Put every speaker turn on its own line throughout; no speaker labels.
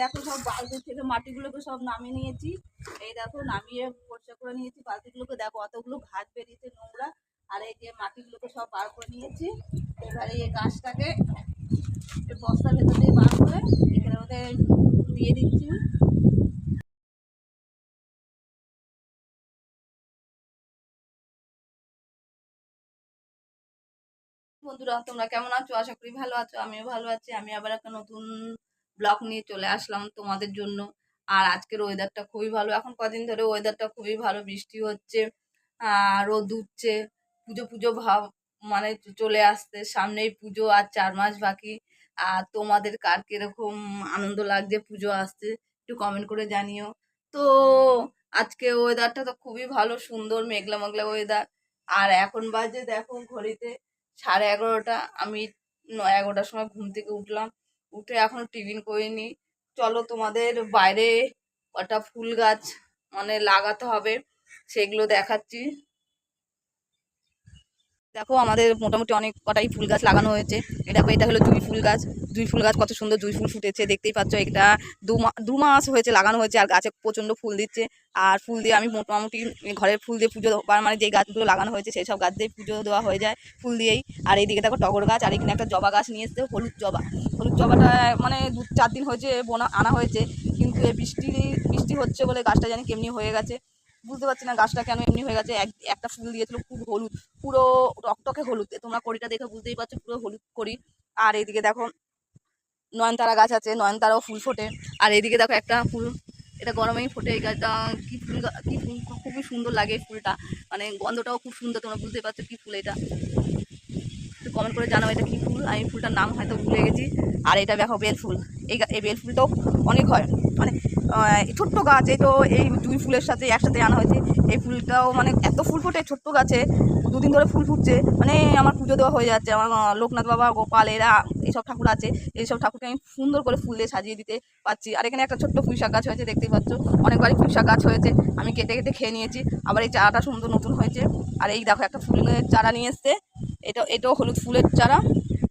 দেখো সব বালতি থেকে মাটিগুলোকে সব নামিয়ে নিয়েছি। এই দেখো, নামিয়ে পরিষ্কার করে নিয়েছি। বালতিগুলোকে দেখো, অতগুলো ঘাস বেরিয়েছে নোংরা। আর এই যে মাটিগুলোকে সব বার করে নিয়েছি। এবারে এই গাছটাকে বস্তার ভেতর দিয়ে বার করে এখানে মধ্যে দিয়ে দিচ্ছি। বন্ধুরা, তোমরা কেমন আছো? আশা করি ভালো আছো, আমিও ভালো আছি। আমি আবার একটা নতুন ব্লগ নিয়ে চলে আসলাম তোমাদের জন্য। আর আজকের ওয়েদারটা খুবই ভালো। এখন কদিন ধরে ওয়েদারটা খুবই ভালো। বৃষ্টি হচ্ছে রোদ উঠছে, পুজো পুজো ভাব মানে চলে আসতে সামনেই পুজো আর চার মাস বাকি। আর তোমাদের কার কীরকম আনন্দ লাগছে? পুজো আসতে একটু কমেন্ট করে জানিও। তো, আজকে ওয়েদারটা তো খুবই ভালো, সুন্দর, মেঘলা মেঘলা ওয়েদার আর এখন বাজে দেখো ঘড়িতে সাড়ে এগারোটা। আমি এগারোটার সময় ঘুম থেকে উঠলাম। উঠে এখন টিফিন করিনি। চলো তোমাদের বাইরে কটা ফুল গাছ মানে লাগাতে হবে, সেগুলো দেখাচ্ছি। দেখো আমাদের মোটামুটি অনেক কটাই ফুল গাছ লাগানো হয়েছে। দেখো এটা হলো জুঁই ফুল গাছ। জুঁই ফুল গাছ কত সুন্দর জুঁই ফুল ফুটেছে, দেখতেই পাচ্ছ এটা দু মাস হয়েছে লাগানো হয়েছে আর গাছে প্রচণ্ড ফুল দিচ্ছে। আর ফুল দিয়ে আমি মোটামুটি ঘরের ফুল দিয়ে পুজো দেওয়া- মানে যে গাছগুলো লাগানো হয়েছে সেই সব গাছ দিয়ে পুজো দেওয়া হয়ে যায় ফুল দিয়েই। আর এইদিকে দেখো টগর গাছ, আর এখানে একটা জবা গাছ নিয়ে এসছে, হলুদ জবা। হলুদ জবাটা মানে দু চার দিন হয়েছে বোনা আনা হয়েছে। কিন্তু এই বৃষ্টি বৃষ্টি হচ্ছে বলে গাছটা জানি কেমনি হয়ে গেছে। বুঝতে পারছি না গাছটা কেন এমনি হয়ে গেছে। এক, একটা ফুল দিয়েছিল খুব হলুদ, পুরো টকটকে হলুদ। তোমরা কড়িটা দেখে বুঝতেই পারছ পুরো হলুদ করি আর এইদিকে দেখো নয়নতারা গাছ আছে, নয়নতারাও ফুল ফোটে। আর এইদিকে দেখো একটা ফুল, এটা গরমেই ফোটে। এই গাছটা কি ফুল কী ফুল, খুবই সুন্দর লাগে ফুলটা। মানে গন্ধটাও খুব সুন্দর, তোমরা বুঝতে পারছ কি ফুল এটা। কমেন্ট করে জানাও এটা কি ফুল? আমি ফুলটার নাম হয়তো ভুলে গেছি। আর এটা দেখো বেল ফুল। এই এই বেল ফুলটাও অনেক হয়। মানে ছোট্ট গাছ এই তো এই দুই ফুলের সাথে একসাথে আনা হয়েছে। এই ফুলটাও মানে এত ফুল ফোটে ছোট্ট গাছে, দুদিন ধরে ফুল ফুটছে। মানে আমার পুজো দেওয়া হয়ে যাচ্ছে। আমার লোকনাথ বাবা, গোপাল, এরা, এইসব ঠাকুর আছে। এইসব ঠাকুরকে আমি সুন্দর করে ফুল দিয়ে সাজিয়ে দিতে পারছি আর এখানে একটা ছোট্ট পুঁইশাক গাছ হয়েছে দেখতেই পাচ্ছ। অনেকবারই পুঁইশাক গাছ হয়েছে। আমি কেটে কেটে খেয়ে নিয়েছি। আবার এই চারাটা সুন্দর নতুন হয়েছে। আর এই দেখো একটা ফুলের চারা নিয়ে এসছে। এটা, এটাও হলুদ ফুলের চারা।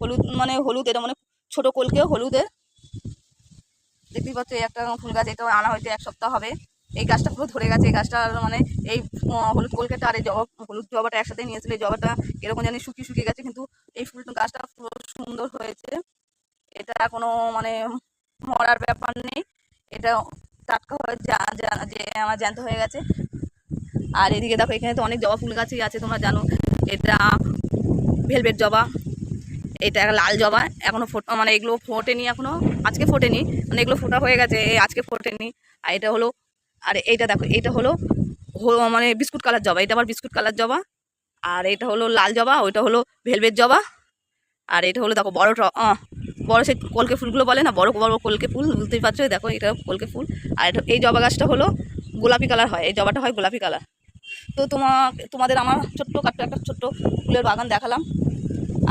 হলুদ মানে হলুদ, এটা মানে ছোট কলকে হলুদের। দেখতেই পাচ্ছ একটা ফুল গাছ, এটাও আনা হয়েছে, এক সপ্তাহ হবে। এই গাছটা পুরো ধরে গেছে, এই গাছটা মানে এই হলুদ কলকেটা আর এই জবা, হলুদ জবাটা একসাথে নিয়েছিল, এই জবাটা এরকম জানি শুকিয়ে শুকিয়ে গেছে, কিন্তু এই ফুল গাছটা পুরো সুন্দর হয়েছে। এটা কোনো মানে মরার ব্যাপার নেই। এটা টাটকা হয়ে যে আমার জ্যান্ত হয়ে গেছে। আর এদিকে দেখো, এখানে তো অনেক জবা ফুল গাছই আছে, তোমরা জানো। এটা ভেলভেট জবা, এটা লাল জবা, এখনও ফোটা মানে এগুলো ফোটেনি এখনও, আজকে ফোটেনি মানে এগুলো ফোটা হয়ে গেছে আজকে ফোটেনি, আর এটা হলো, আর এইটা দেখো, এইটা হলো মানে বিস্কুট কালার জবা, এটা আবার বিস্কুট কালার জবা, আর এটা হলো লাল জবা, ওইটা হলো ভেলভেট জবা, আর এটা হলো দেখো বড় বড় সেই কলকে ফুলগুলো বলে না, বড় বড় কলকে ফুল, বুঝতেই পারছ, দেখো এটা কলকে ফুল, আর এই জবা গাছটা হলো গোলাপি কালার হয়, এই জবাটা হয় গোলাপি কালার তো তোমা তোমাদের আমার ছোট্ট কাট্ট একটা ছোট্ট ফুলের বাগান দেখালাম।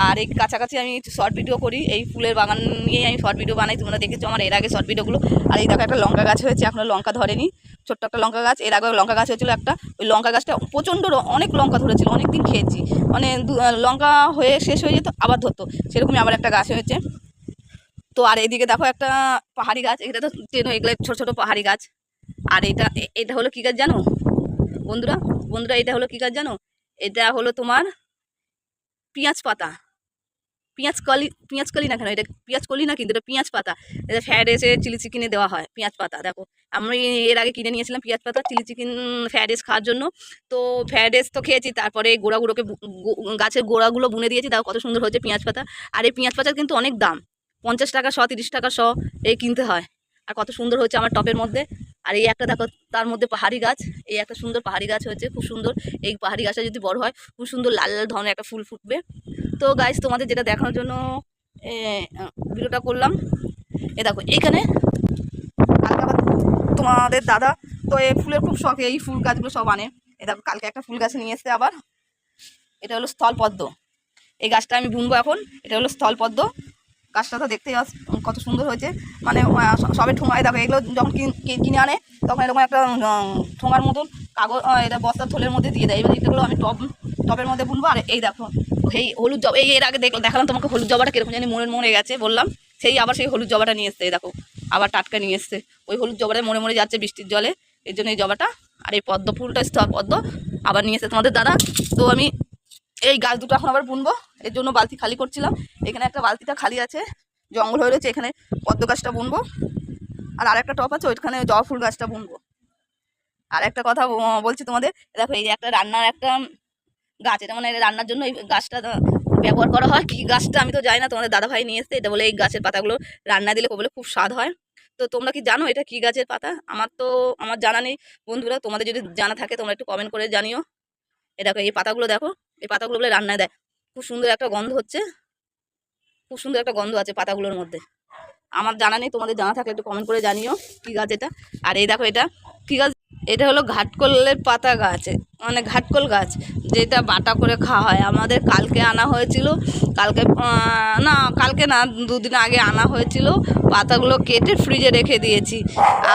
আর এই কাছাকাছি আমি শর্ট ভিডিও করি। এই ফুলের বাগান নিয়েই আমি শর্ট ভিডিও বানাই। তোমরা দেখেছ আমার এর আগে শর্ট ভিডিওগুলো আর এই দেখো একটা লঙ্কা গাছ হয়েছে এখনও লঙ্কা ধরেনি। ছোট্ট একটা লঙ্কা গাছ। এর আগে লঙ্কা গাছ হয়েছিল একটা। ওই লঙ্কা গাছটা প্রচণ্ড অনেক লঙ্কা ধরেছিল অনেক দিন খেয়েছি। মানে লঙ্কা হয়ে শেষ হয়ে যেত, আবার ধরতো। সেরকমই আবার একটা গাছ হয়েছে। তো আর এইদিকে দেখো একটা পাহাড়ি গাছ। এটা তো চেনো, এগুলো ছোটো ছোটো পাহাড়ি গাছ। আর এটা এটা হলো কী গাছ জানো? বন্ধুরা বন্ধুরা এটা হলো কী কাজ জানো? এটা হলো তোমার পেঁয়াজ পাতা। পেঁয়াজ কলি পেঁয়াজ কলি না কেন? এটা পেঁয়াজ কলি না কিন্তু এটা পেঁয়াজ পাতা। এটা ফ্রাইড রাইসে চিলি চিকেনে দেওয়া হয়, পেঁয়াজ পাতা, দেখো। আমি এর আগে কিনে নিয়েছিলাম পেঁয়াজ পাতা চিলি চিকেন ফ্রাইড রাইস খাওয়ার জন্য। তো ফ্রাইড রাইস তো খেয়েছি, তারপরে গোড়াগুলোকে গাছের গোড়াগুলো বুনে দিয়েছি তাও কত সুন্দর হয়েছে পেঁয়াজ পাতা। আর এই পেঁয়াজ পাতার কিন্তু অনেক দাম, পঞ্চাশ টাকা শ, তিরিশ টাকা শ, এই কিনতে হয়। আর কত সুন্দর হয়েছে আমার টপের মধ্যে। আর এই একটা দেখো, তার মধ্যে পাহাড়ি গাছ। এই একটা সুন্দর পাহাড়ি গাছ হয়েছে, খুব সুন্দর। এই পাহাড়ি গাছটা যদি বড় হয়, খুব সুন্দর লাল লাল ধরনের একটা ফুল ফুটবে। তো গাছ তোমাদের যেটা দেখানোর জন্য ভিডিওটা করলাম। এ দেখো, এইখানে তোমাদের দাদা, তো এই ফুলের খুব শখ, এই ফুল গাছগুলো সব আনে। এ দেখো, কালকে একটা ফুল গাছ নিয়ে এসছে আবার। এটা হলো স্থলপদ্ম। এই গাছটা আমি বুনবো এখন। এটা হলো স্থলপদ্ম। গাছটা তো দেখতেই কত সুন্দর হয়েছে। মানে সবে ঠোঙায়, দেখো, এগুলো যখন কিনে আনে, তখন এরকম একটা ঠোঙার মতন কাগজ এটা বস্তার থলের মধ্যে দিয়ে দেয়। এবার এগুলো আমি টব, টবের মধ্যে বুনবো, আর এই দেখো, এই হলুদ জবা, এই, এর আগে দেখ দেখালাম তোমাকে হলুদ জবাটা কীরকম জানি, মনে মরে গেছে, বললাম। সেই আবার সেই হলুদ জবাটা নিয়ে এসছে, এই দেখো, আবার টাটকা নিয়ে এসছে। ওই হলুদ জবাটা মরে মরে যাচ্ছে বৃষ্টির জলে এই জন্য এই জবাটা। আর এই পদ্ম ফুলটা পদ্ম, আবার নিয়ে এসে তোমাদের দাদা। তো আমি এই গাছ দুটো এখন আবার বুনবো। এর জন্য বালতি খালি করছিলাম। এখানে একটা বালতিটা খালি আছে। জঙ্গল হয়ে রয়েছে, এখানে পদ্ম গাছটা বুনবো। আর আরেকটা টপ আছে, ওইখানে জবা ফুল গাছটা বুনবো। আর একটা কথা বলছি তোমাদের, দেখো এই একটা রান্নার একটা গাছ, এটা মানে রান্নার জন্য এই গাছটা ব্যবহার করা হয়। কি গাছটা আমি তো জানি না, তোমাদের দাদা ভাই নিয়ে এসছে, এটা বলে এই গাছের পাতাগুলো রান্না দিলে বলে খুব স্বাদ হয়। তো তোমরা কি জানো এটা কি গাছের পাতা? আমার তো, আমার জানা নেই। বন্ধুরা, তোমাদের যদি জানা থাকে তোমরা একটু কমেন্ট করে জানিও। এ দেখো এই পাতাগুলো দেখো। এই পাতাগুলো বলে রান্নায় দেয়। খুব সুন্দর একটা গন্ধ হচ্ছে। খুব সুন্দর একটা গন্ধ আছে পাতাগুলোর মধ্যে। আমার জানা নেই, তোমাদের জানা থাকলে একটু কমেন্ট করে জানিও কি গাছ এটা। আর এই দেখো এটা, কী গাছ? এটা হলো ঘাটকলের পাতা গাছ মানে ঘাটকল গাছ, যেটা বাটা করে খাওয়া হয়। আমাদের কালকে আনা হয়েছিল, কালকে না কালকে না, দুদিন আগে আনা হয়েছিল। পাতাগুলো কেটে ফ্রিজে রেখে দিয়েছি।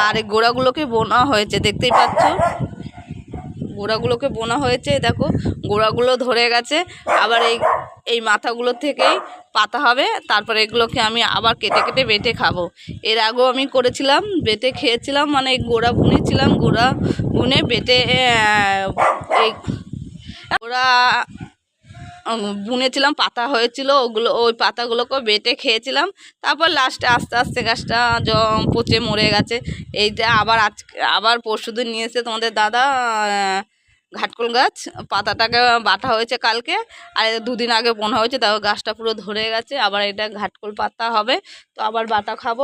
আর গোড়াগুলোকে বোনা হয়েছে, দেখতেই পাচ্ছ? গোড়াগুলোকে বোনা হয়েছে, দেখো, গোড়াগুলো ধরে গেছে। আবার এই এই মাথাগুলো থেকেই পাতা হবে, তারপরে এগুলোকে আমি আবার কেটে কেটে বেটে খাব। এর আগেও আমি করেছিলাম, বেটে খেয়েছিলাম মানে এই গোড়া বুনেছিলাম, গোড়া বুনে বেটে এই গোড়া বুনেছিলাম, পাতা হয়েছিল, ওগুলো, ওই পাতাগুলোকে বেটে খেয়েছিলাম। তারপর লাস্টে আস্তে আস্তে গাছটা জ- পচে মরে গেছে। এইটা আবার আজকে, আবার পরশুদিন নিয়ে এসে তোমাদের দাদা ঘাটকল গাছ, পাতাটাকে বাটা হয়েছে কালকে, আর দুদিন আগে বোনা হয়েছে তাও গাছটা পুরো ধরে গেছে, আবার এটা ঘাটকল পাতা হবে, তো আবার বাটা খাব।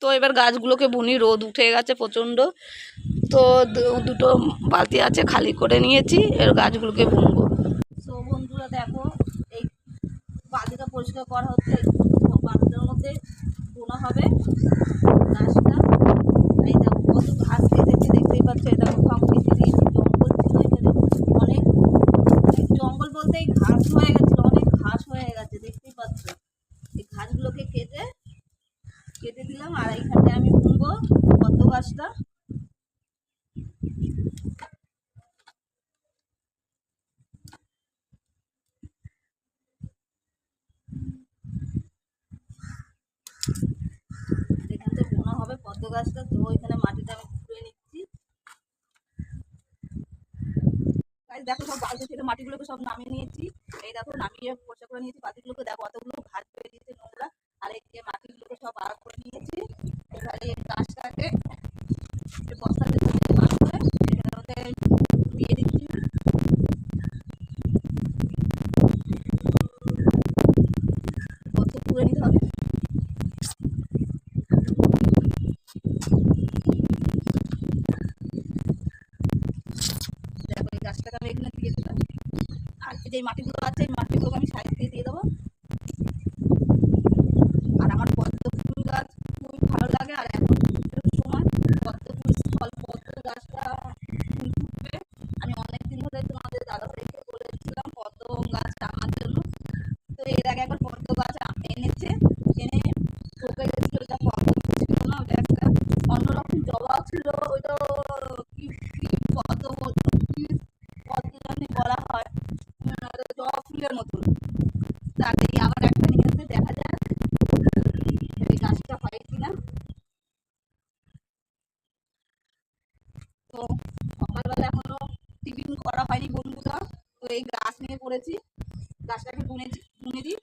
তো এবার গাছগুলোকে বুনি, রোদ উঠে গেছে প্রচণ্ড, তো দুটো বালতি আছে খালি করে নিয়েছি এর গাছগুলোকে বুনবো। তো বন্ধুরা দেখো, এই বালতিটা পরিষ্কার করা হচ্ছে এই বালতিটার মধ্যে বোনা হবে এই দেখো কত ঘাস কেটেছে দেখতেই পাচ্ছ এই দেখো সব কেটে দিয়েছি জঙ্গল ছিল এখানে অনেক অনেক জঙ্গল বলতে এই ঘাস হয়ে গেছে অনেক ঘাস হয়ে গেছে দেখতেই পাচ্ছ এই ঘাসগুলোকে কেটে কেটে দিলাম আর এইখানে আমি বুনবো পদ্ম গাছটা এখান থেকে বোনা হবে, পদ্ম গাছটা তো এখানে মাটিটা আমি খুঁড়ে নিচ্ছি। দেখো সব বালতি থেকে মাটিগুলোকে সব নামিয়ে নিয়েছি। এই দেখো, নামিয়ে পরিষ্কার করে নিয়েছি, বালতিগুলোকে দেখো অতগুলো ঘাস দিয়েছে নোংরা। আর এই যে মাটিগুলোকে সব আলাদা করে নিয়েছি। এবারে গাছটাকে এই বস্তার ভেতর থেকে বার করে এখানের মধ্যে দিয়ে দিচ্ছি বস্তা তুলে নিতে হবে গাছটাকে আমি এখানে দিয়ে দিলাম। আর যে মাটিগুলো আছে মাটিগুলোকে আমি সাইড দিয়ে দিয়ে দেবো আর আমার পদ্ম ফুল গাছ খুবই ভালো লাগে আর এখন শীতের সময় পদ্ম ফুল ফল পদ্ম গাছটা ফুল ফুটবে আমি অনেক দিন ধরে তোমাদের দাদা ভাইকে বলেছিলাম পদ্ম গাছ আমার জন্য তো এর আগে একবার পদ্ম গাছ আ- এনেছে এনে ঠকে গেছিল ওটা পদ্ম ফুল ছিল না ওটা একটা অন্যরকম জবা ছিল ওইটা কি কি পদ্ম বলতো কি পদ্ম জানি বলা হয় উম, ওটা জবা ফুলের মতন তার এই আবার একটা নিয়ে এসে দেখা যাক এই গাছটা হয় কিনা তো সকালবেলা এখনও টিফিন করা হয়নি বন্ধুরা তো এই গাছ নিয়ে পড়েছি গাছটাকে বুনে বুনে দিই।